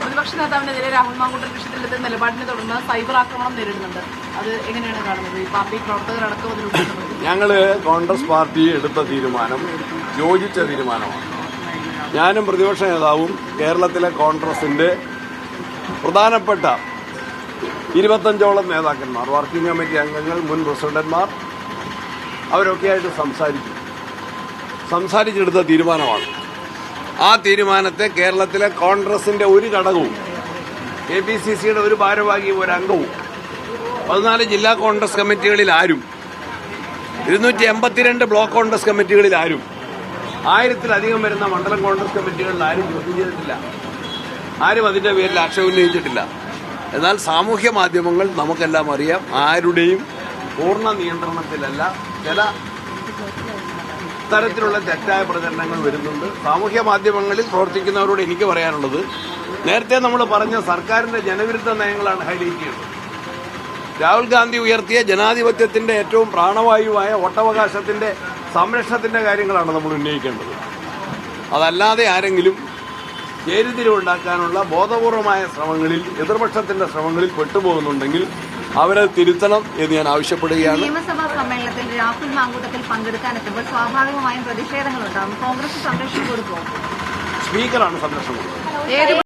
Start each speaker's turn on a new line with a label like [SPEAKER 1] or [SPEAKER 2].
[SPEAKER 1] പ്രതിപക്ഷ നേതാവിനെതിരെ രാഹുൽ മാങ്കൂട്ടൽ വിഷയത്തിലെടുത്ത നിലപാടിനെ തുടർന്ന് സൈബർ ആക്രമണം നേരിടുന്നുണ്ട്. അത് എങ്ങനെയാണ് കാണുന്നത്? ഈ പാർട്ടി പ്രവർത്തകരടക്കം അതിൽ
[SPEAKER 2] ഞങ്ങൾ കോൺഗ്രസ് പാർട്ടി എടുത്ത തീരുമാനം യോജിച്ച തീരുമാനമാണ്. ഞാനും പ്രതിപക്ഷ നേതാവും കേരളത്തിലെ കോൺഗ്രസിന്റെ പ്രധാനപ്പെട്ട ഇരുപത്തഞ്ചോളം നേതാക്കന്മാർ വർക്കിംഗ് കമ്മിറ്റി അംഗങ്ങൾ മുൻ പ്രസിഡന്റ്മാർ അവരൊക്കെയായിട്ട് സംസാരിച്ചു സംസാരിച്ചെടുത്ത തീരുമാനമാണ്. ആ തീരുമാനത്തെ കേരളത്തിലെ കോൺഗ്രസിന്റെ ഒരു ഘടകവും കെ പി സി സിയുടെ ഒരു ഭാരവാഹിയും ഒരു അംഗവും. പതിനാല് ജില്ലാ കോൺഗ്രസ് കമ്മിറ്റികളിൽ ആരും ഇരുന്നൂറ്റി എൺപത്തിരണ്ട് ബ്ലോക്ക് കോൺഗ്രസ് കമ്മിറ്റികളിൽ ആരും ആയിരത്തിലധികം വരുന്ന മണ്ഡലം കോൺഗ്രസ് കമ്മിറ്റികളിൽ ആരും ചോദ്യം ചെയ്തിട്ടില്ല. ആരും അതിന്റെ പേരിൽ ആക്ഷേപം ഉന്നയിച്ചിട്ടില്ല. എന്നാൽ സാമൂഹ്യ മാധ്യമങ്ങൾ നമുക്കെല്ലാം അറിയാം ആരുടെയും പൂർണ നിയന്ത്രണത്തിലല്ല ചില തരത്തിലുള്ള തെറ്റായ പ്രചരണങ്ങൾ വരുന്നുണ്ട്. സാമൂഹ്യ മാധ്യമങ്ങളിൽ പ്രവർത്തിക്കുന്നവരോട് എനിക്ക് പറയാനുള്ളത് നേരത്തെ നമ്മൾ പറഞ്ഞ സർക്കാരിന്റെ ജനവിരുദ്ധ നയങ്ങളാണ് ഹൈലൈറ്റ് ചെയ്യുന്നത് രാഹുൽ ഗാന്ധി ഉയർത്തിയ ജനാധിപത്യത്തിന്റെ ഏറ്റവും പ്രാണവായുവായ വോട്ടവകാശത്തിന്റെ സംരക്ഷണത്തിന്റെ കാര്യങ്ങളാണ് നമ്മൾ ഉന്നയിക്കേണ്ടത്. അതല്ലാതെ ആരെങ്കിലും ചേരിതിരിവുണ്ടാക്കാനുള്ള ബോധപൂർവമായ ശ്രമങ്ങളിൽ എതിർപക്ഷത്തിന്റെ ശ്രമങ്ങളിൽ പെട്ടുപോകുന്നുണ്ടെങ്കിൽ അവരെ തിരുത്തണം എന്ന് ഞാൻ ആവശ്യപ്പെടുകയാണ്.
[SPEAKER 3] രാഹുൽ മാങ്കൂട്ടത്തിൽ പങ്കെടുക്കാൻ എത്തുമ്പോൾ സ്വാഭാവികമായും പ്രതിഷേധങ്ങളുണ്ടാകും. കോൺഗ്രസ് സംരക്ഷണം കൊടുക്കുമോ?
[SPEAKER 2] സ്പീക്കറാണ് സംരക്ഷണം